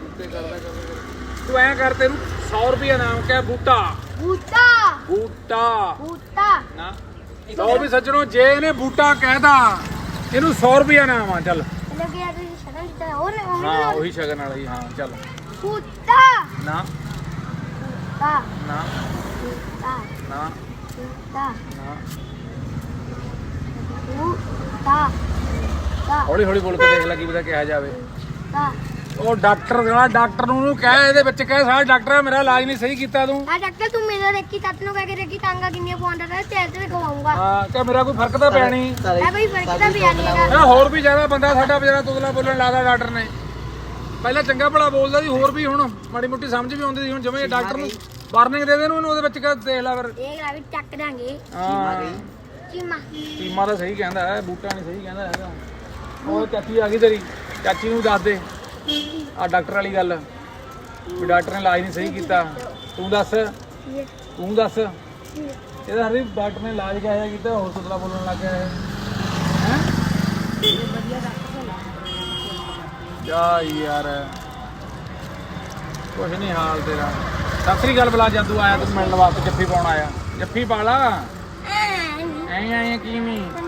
ਬੂਟੇ ਤੂੰ ਐਂ ਕਰ ਤੈਨੂੰ 100 ਰੁਪਏ ਨਾਮ ਕਿਆ? ਬੂਟਾ। ਬੂਟਾ। ਬੂਟਾ। ਬੂਟਾ। ਨਾ। ਲਓ ਵੀ ਸੱਜਣੋ ਜੇ ਇਹਨੇ ਬੂਟਾ ਕਹਿਦਾ ਇਹਨੂੰ 100 ਰੁਪਏ ਨਾਮ ਆ ਚੱਲ। ਦਿੱਤਾ ਹੋਰ ਉਹ ਹਾਂ ਉਹੀ ਸ਼ਗਨ ਵਾਲਾ ਹੀ ਹਾਂ ਚੱਲ। ਬੂਟਾ। ਨਾ। ਨਾ। ਬੂਟਾ। ਨਾ। ਬੂਟਾ। ਨਾ। ਬੂਟਾ। ਹੌਲੀ ਹੌਲੀ ਬੋਲ ਕੇ ਦੇਖ ਲੈ ਕੀ ਪਤਾ ਕਿਹਾ ਜਾਵੇ। ਤਾ ਉਹ ਡਾਕਟਰ ਜਿਹੜਾ ਡਾਕਟਰ ਨੂੰ ਉਹਨੂੰ ਕਹਿ ਇਹਦੇ ਵਿੱਚ ਕਹਿ ਸਾਰਾ ਡਾਕਟਰ ਮੇਰਾ ਇਲਾਜ ਨਹੀਂ ਸਹੀ ਕੀਤਾ ਤੂੰ। ਆ ਡਾਕਟਰ ਤੂੰ ਮੇਰਾ ਦੇਖੀ ਤੱਤ ਨੂੰ ਕਹਿ ਕੇ ਦੇਖੀ ਟਾਂਗਾ ਕਿੰਨੀਆਂ ਪਵਾਉਂਦਾ ਰਿਹਾ ਤੇ ਤੇ ਖਵਾਉਂਗਾ। ਹਾਂ ਕਿ ਮੇਰਾ ਕੋਈ ਫ਼ਰਕ ਤਾਂ ਪਿਆ ਨਹੀਂ। ਐ ਬਈ ਫ਼ਰਕ ਤਾਂ ਪਿਆ ਨਹੀਂ ਹੈਗਾ। ਇਹ ਹੋਰ ਵੀ ਜ਼ਿਆਦਾ ਬੰਦਾ ਸਾਡਾ ਵਿਚਾਰਾ ਤੁਗਲਾ ਬੋਲਣ ਲਾਦਾ ਡਾਕਟਰ ਨੇ। ਪਹਿਲਾਂ ਚੰਗਾ ਭਲਾ ਬੋਲਦਾ ਸੀ ਹੋਰ ਵੀ ਹੁਣ ਮਾੜੀ ਮੁੱਟੀ ਸਮਝ ਵੀ ਆਉਂਦੀ ਸੀ ਹੁਣ ਜਿਵੇਂ ਡਾਕਟਰ ਨੂੰ ਵਾਰਨਿੰਗ ਦੇ ਦੇ ਨੂੰ ਉਹਨੂੰ ਉਹਦੇ ਵਿੱਚ ਕਹਿ ਦੇਖ ਲੈ ਫਿਰ। ਦੇਖ ਲੈ ਵੀ ਚੱਕ ਦਾਂਗੇ। ਹਾਂ। ਚੀਮਾ। ਟੀਮਾ ਤਾਂ ਸਹੀ ਕਹਿੰਦਾ ਹੈ ਬੂਟਾ ਨਹੀਂ ਸਹੀ ਕਹਿੰਦਾ ਹੈਗਾ। ਉਹ ਚਾਚੀ ਆ ਗਈ ਤੇਰੀ ਚਾਚੀ ਨੂੰ ਦੱਸ ਦੇ। ਆ ਡਾਕਟਰ ਵਾਲੀ ਗੱਲ। ਵੀ ਡਾਕਟਰ ਨੇ ਇਲਾਜ ਨਹੀਂ ਸਹੀ ਕੀਤਾ। ਤੂੰ ਦੱਸ। ਤੂੰ ਦੱਸ। ਇਹਦਾ ਹਰੀ ਡਾਕਟਰ ਨੇ ਇਲਾਜ ਕਿਹਾ ਕੀਤਾ? ਹੋਰ ਸੁਤਲਾ ਬੋਲਣ ਲੱਗ ਗਿਆ ਹੈ ਹੈਂ? ਜਾ ਯਾਰ। ਕੁਛ ਨਹੀਂ ਹਾਲ ਤੇਰਾ। ਸਤਿ ਸ੍ਰੀ ਅਕਾਲ ਬਲਾ ਜਾਦੂ ਆਇਆ ਤੂੰ ਮਿਲਣ ਵਾਸਤੇ ਜੱਫੀ ਪਾਉਣ ਆਇਆ। ਜੱਫੀ ਪਾ ਲਾ। ਐਂ ਐਂ ਕੀ ਨਹੀਂ